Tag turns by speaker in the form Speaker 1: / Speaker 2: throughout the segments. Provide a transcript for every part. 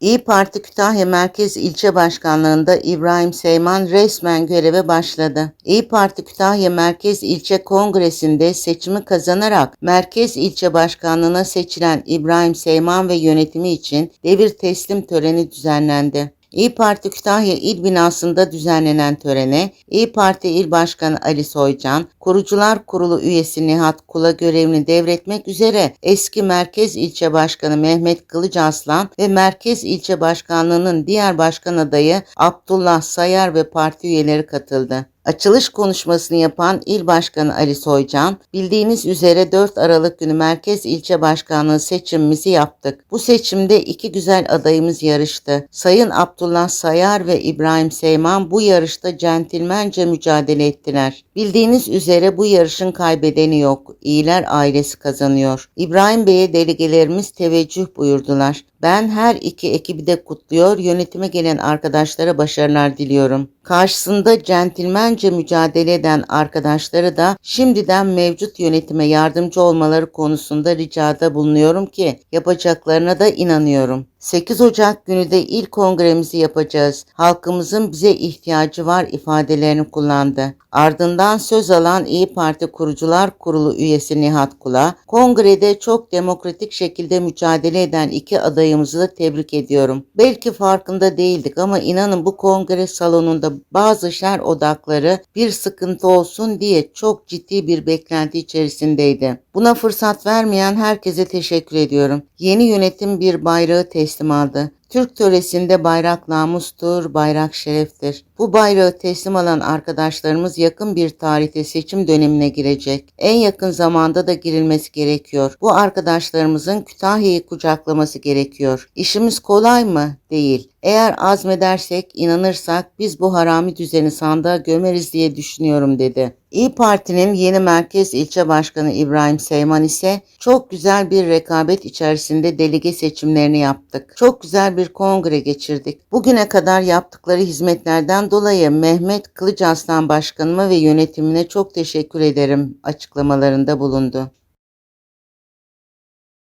Speaker 1: İyi Parti Kütahya Merkez İlçe Başkanlığında İbrahim Seyman resmen göreve başladı. İyi Parti Kütahya Merkez İlçe Kongresi'nde seçimi kazanarak Merkez İlçe Başkanlığına seçilen İbrahim Seyman ve yönetimi için devir teslim töreni düzenlendi. İyi Parti Kütahya İl binasında düzenlenen törene İyi Parti İl Başkanı Ali Soycan, Kurucular Kurulu üyesi Nihat Kula görevini devretmek üzere eski Merkez İlçe Başkanı Mehmet Kılıç Aslan ve Merkez İlçe Başkanlığı'nın diğer başkan adayı Abdullah Sayar ve parti üyeleri katıldı. Açılış konuşmasını yapan İl Başkanı Ali Soycan, bildiğiniz üzere 4 Aralık günü Merkez İlçe Başkanlığı seçimimizi yaptık. Bu seçimde iki güzel adayımız yarıştı. Sayın Abdullah Sayar ve İbrahim Seyman bu yarışta centilmence mücadele ettiler. Bildiğiniz üzere bu yarışın kaybedeni yok. İyiler ailesi kazanıyor. İbrahim Bey'e delegelerimiz teveccüh buyurdular. Ben her iki ekibi de kutluyor, yönetime gelen arkadaşlara başarılar diliyorum. Karşısında centilmence mücadele eden arkadaşları da şimdiden mevcut yönetime yardımcı olmaları konusunda ricada bulunuyorum ki yapacaklarına da inanıyorum. 8 Ocak günü de ilk kongremizi yapacağız. Halkımızın bize ihtiyacı var ifadelerini kullandı. Ardından söz alan İyi Parti Kurucular Kurulu üyesi Nihat Kula, kongrede çok demokratik şekilde mücadele eden iki adayımızı da tebrik ediyorum. Belki farkında değildik ama inanın bu kongre salonunda bazı şer odakları bir sıkıntı olsun diye çok ciddi bir beklenti içerisindeydi. Buna fırsat vermeyen herkese teşekkür ediyorum. Yeni yönetim bir bayrağı teslim aldı. Türk töresinde bayrak namustur, bayrak şereftir. Bu bayrağı teslim alan arkadaşlarımız yakın bir tarihte seçim dönemine girecek. En yakın zamanda da girilmesi gerekiyor. Bu arkadaşlarımızın Kütahya'yı kucaklaması gerekiyor. İşimiz kolay mı? Değil. Eğer azmedersek, inanırsak biz bu harami düzeni sandığa gömeriz diye düşünüyorum dedi. İyi Parti'nin yeni merkez ilçe başkanı İbrahim Seyman ise çok güzel bir rekabet içerisinde delege seçimlerini yaptık. Çok güzel bir kongre geçirdik. Bugüne kadar yaptıkları hizmetlerden dolayı Mehmet Kılıç Aslan Başkanıma ve yönetimine çok teşekkür ederim açıklamalarında bulundu.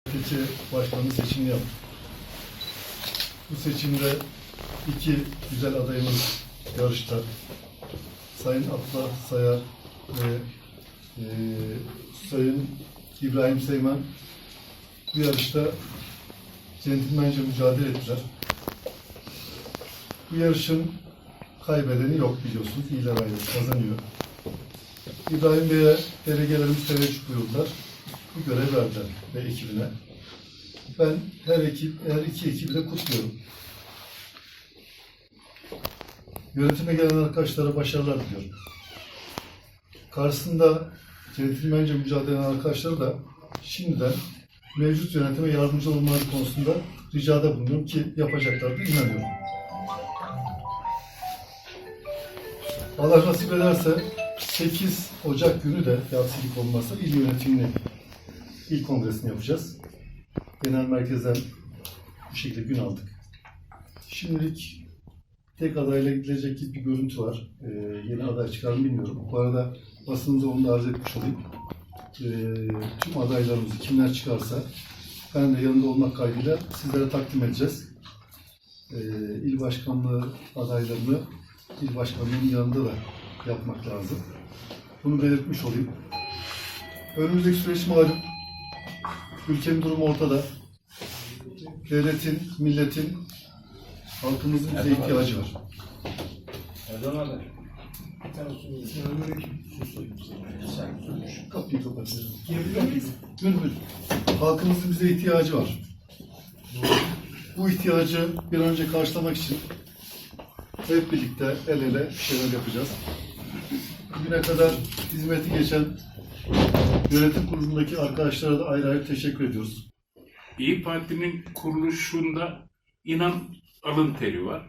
Speaker 2: İlçe başkanlığı seçimini yaptık. Bu seçimde iki güzel adayımız yarışta. Sayın Abdullah Sayar ve e, Sayın İbrahim Seyman bu yarışta centilmence mücadele ettiler. Bu yarışın kaybedeni yok biliyorsunuz. İyiler ailesi kazanıyor. İbrahim Bey'e delegelerimiz teveccüh buyurdular. Bu görev verdiler ve ekibine. Ben her ekip, her iki ekibi de kutluyorum. Yönetime gelen arkadaşlara başarılar diliyorum. Karşısında centilmence mücadele eden arkadaşları da şimdiden mevcut yönetime yardımcı olmaları konusunda ricada bulunuyorum ki yapacaklardır inanıyorum. Allah nasip ederse 8 Ocak günü de yatsılık olmazsa il yönetimini, il kongresini yapacağız. Genel merkezden bu şekilde gün aldık. Şimdilik tek adayla gidilecek gibi bir görüntü var. Ee, yeni aday çıkar mı bilmiyorum. Bu arada basınımıza onu da arz etmiş olayım. Ee, tüm adaylarımızı kimler çıkarsa ben de yanında olmak kaydıyla sizlere takdim edeceğiz. Ee, il başkanlığı adaylarını il başkanlığının yanında da yapmak lazım. Bunu belirtmiş olayım. Önümüzdeki süreç malum. Ülkenin durumu ortada. Devletin, milletin, halkımızın bize ihtiyacı var.
Speaker 3: Erdoğan abi.
Speaker 2: Kapıyı kapatıyorum. Buyurun, buyurun. Halkımızın bize ihtiyacı var. Bu ihtiyacı bir an önce karşılamak için hep birlikte el ele bir şeyler yapacağız. Bugüne kadar hizmeti geçen yönetim kurulundaki arkadaşlara da ayrı ayrı teşekkür ediyoruz.
Speaker 4: İyi Parti'nin kuruluşunda inan alın teri var.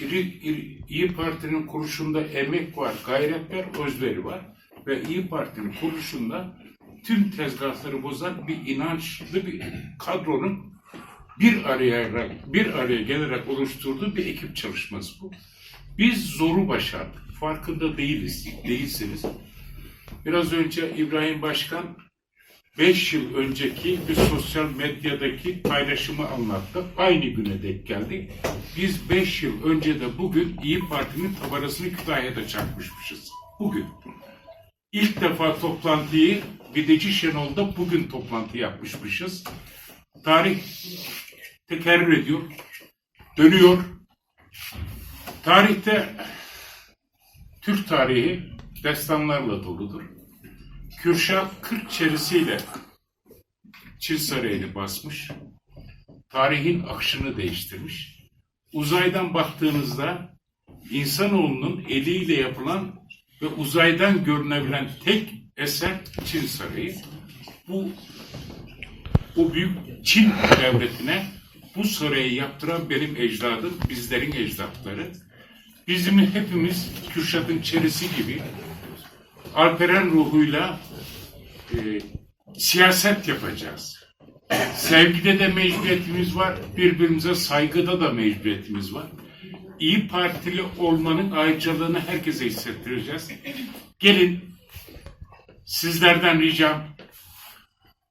Speaker 4: İri, İri- İyi Parti'nin kuruluşunda emek var, gayret var, özveri var. Ve İyi Parti'nin kuruluşunda tüm tezgahları bozan bir inançlı bir kadronun bir araya bir araya gelerek oluşturduğu bir ekip çalışması bu. Biz zoru başardık. Farkında değiliz, değilsiniz. Biraz önce İbrahim Başkan 5 yıl önceki bir sosyal medyadaki paylaşımı anlattı. Aynı güne denk geldik. Biz 5 yıl önce de bugün İyi Parti'nin tabarasını Kütahya'da çakmışmışız. Bugün. İlk defa toplantıyı Videci Şenol'da bugün toplantı yapmışmışız. Tarih tekerrür ediyor. Dönüyor. Tarihte Türk tarihi destanlarla doludur. Kürşat 40 çerisiyle Çin Sarayı'nı basmış. Tarihin akışını değiştirmiş. Uzaydan baktığınızda insanoğlunun eliyle yapılan ve uzaydan görünebilen tek eser Çin Sarayı. Bu o büyük Çin devletine bu sarayı yaptıran benim ecdadım, bizlerin ecdatları. Bizim hepimiz Kürşat'ın çerisi gibi Alperen ruhuyla e, siyaset yapacağız. Sevgide de mecburiyetimiz var, birbirimize saygıda da mecburiyetimiz var. İyi Partili olmanın ayrıcalığını herkese hissettireceğiz. Gelin, sizlerden ricam,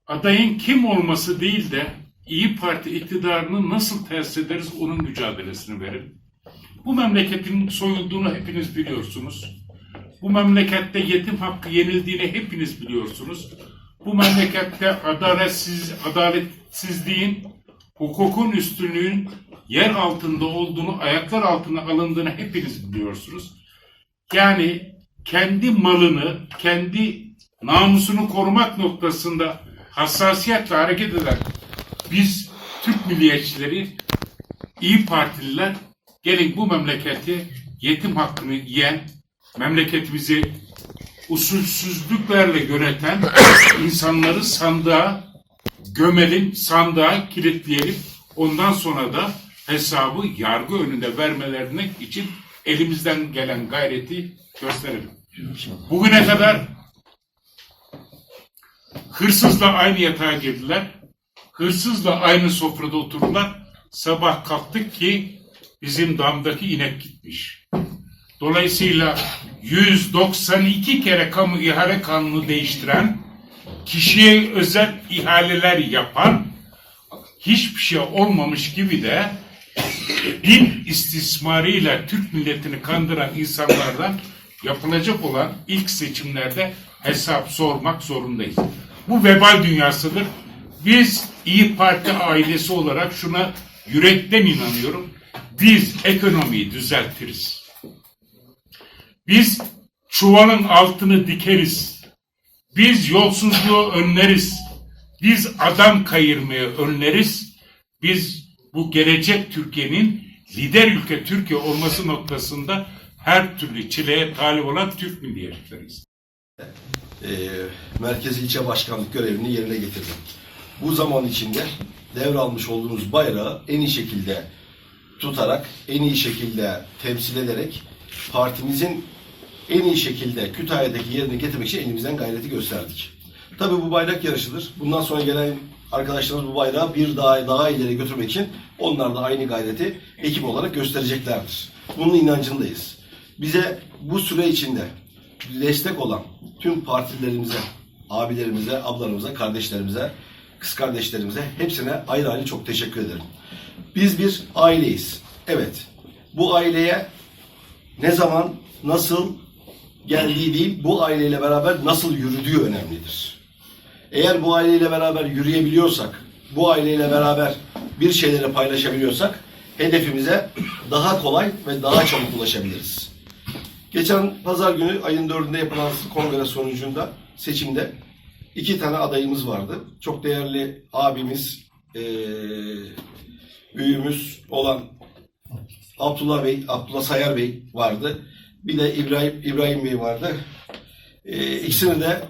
Speaker 4: adayın kim olması değil de İyi Parti iktidarını nasıl tesis ederiz onun mücadelesini verin. Bu memleketin soyulduğunu hepiniz biliyorsunuz. Bu memlekette yetim hakkı yenildiğini hepiniz biliyorsunuz. Bu memlekette adaletsiz, adaletsizliğin, hukukun üstünlüğün yer altında olduğunu, ayaklar altına alındığını hepiniz biliyorsunuz. Yani kendi malını, kendi namusunu korumak noktasında hassasiyetle hareket eden biz Türk milliyetçileri, İyi Partililer gelin bu memleketi yetim hakkını yiyen, memleketimizi usulsüzlüklerle yöneten insanları sandığa gömelim, sandığa kilitleyelim. Ondan sonra da hesabı yargı önünde vermelerine için elimizden gelen gayreti gösterelim. Bugüne kadar hırsızla aynı yatağa girdiler. Hırsızla aynı sofrada oturdular. Sabah kalktık ki bizim damdaki inek gitmiş. Dolayısıyla 192 kere kamu ihale kanunu değiştiren, kişiye özel ihaleler yapan, hiçbir şey olmamış gibi de din istismarıyla Türk milletini kandıran insanlardan yapılacak olan ilk seçimlerde hesap sormak zorundayız. Bu vebal dünyasıdır. Biz İyi Parti ailesi olarak şuna yürekten inanıyorum. Biz ekonomiyi düzeltiriz. Biz çuvalın altını dikeriz. Biz yolsuzluğu önleriz. Biz adam kayırmayı önleriz. Biz bu gelecek Türkiye'nin lider ülke Türkiye olması noktasında her türlü çileye talip olan Türk milliyetçileriyiz.
Speaker 5: e, merkez ilçe başkanlık görevini yerine getirdim. Bu zaman içinde devralmış olduğunuz bayrağı en iyi şekilde tutarak, en iyi şekilde temsil ederek partimizin en iyi şekilde Kütahya'daki yerini getirmek için elimizden gayreti gösterdik. Tabii bu bayrak yarışıdır. Bundan sonra gelen arkadaşlarımız bu bayrağı bir daha daha ileri götürmek için onlar da aynı gayreti ekip olarak göstereceklerdir. Bunun inancındayız. Bize bu süre içinde destek olan tüm partilerimize, abilerimize, ablalarımıza, kardeşlerimize, kız kardeşlerimize hepsine ayrı ayrı çok teşekkür ederim. Biz bir aileyiz. Evet. Bu aileye ne zaman, nasıl geldiği değil, bu aileyle beraber nasıl yürüdüğü önemlidir. Eğer bu aileyle beraber yürüyebiliyorsak, bu aileyle beraber bir şeyleri paylaşabiliyorsak, hedefimize daha kolay ve daha çabuk ulaşabiliriz. Geçen pazar günü ayın dördünde yapılan kongre sonucunda seçimde iki tane adayımız vardı. Çok değerli abimiz, eee büyüğümüz olan Abdullah Bey, Abdullah Sayar Bey vardı. Bir de İbrahim İbrahim Bey vardı. Ee, ikisine de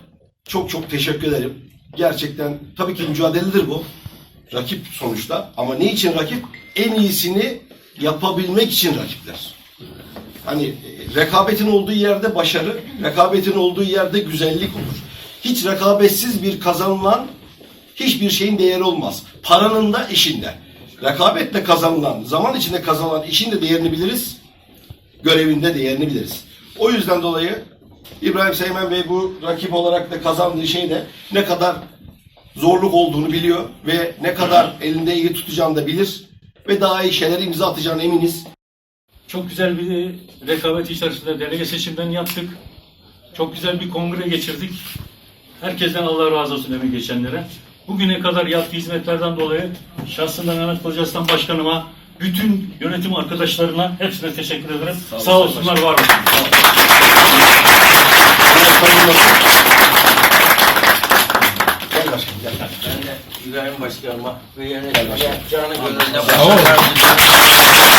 Speaker 5: çok çok teşekkür ederim. Gerçekten tabii ki mücadeledir bu. Rakip sonuçta. Ama ne için rakip? En iyisini yapabilmek için rakipler. Hani e, rekabetin olduğu yerde başarı, rekabetin olduğu yerde güzellik olur. Hiç rekabetsiz bir kazanılan hiçbir şeyin değeri olmaz. Paranın da işinde. Rekabetle kazanılan, zaman içinde kazanılan işin de değerini biliriz. Görevinde değerini biliriz. O yüzden dolayı İbrahim Seymen Bey bu rakip olarak da kazandığı şey de ne kadar zorluk olduğunu biliyor ve ne kadar elinde iyi tutacağını da bilir ve daha iyi şeyler imza atacağına eminiz.
Speaker 6: Çok güzel bir rekabet içerisinde delege seçimlerini yaptık. Çok güzel bir kongre geçirdik. Herkesten Allah razı olsun emeği geçenlere. Bugüne kadar yaptığı hizmetlerden dolayı şahsında Mehmet Kocaslan Başkanıma, bütün yönetim arkadaşlarına hepsine teşekkür ederim. Sağ, olsunlar, var olsunlar.
Speaker 5: Gel başkanım gel.
Speaker 3: Ben de İbrahim Başkanıma ve yönetime canı gönülden başarılar diliyorum.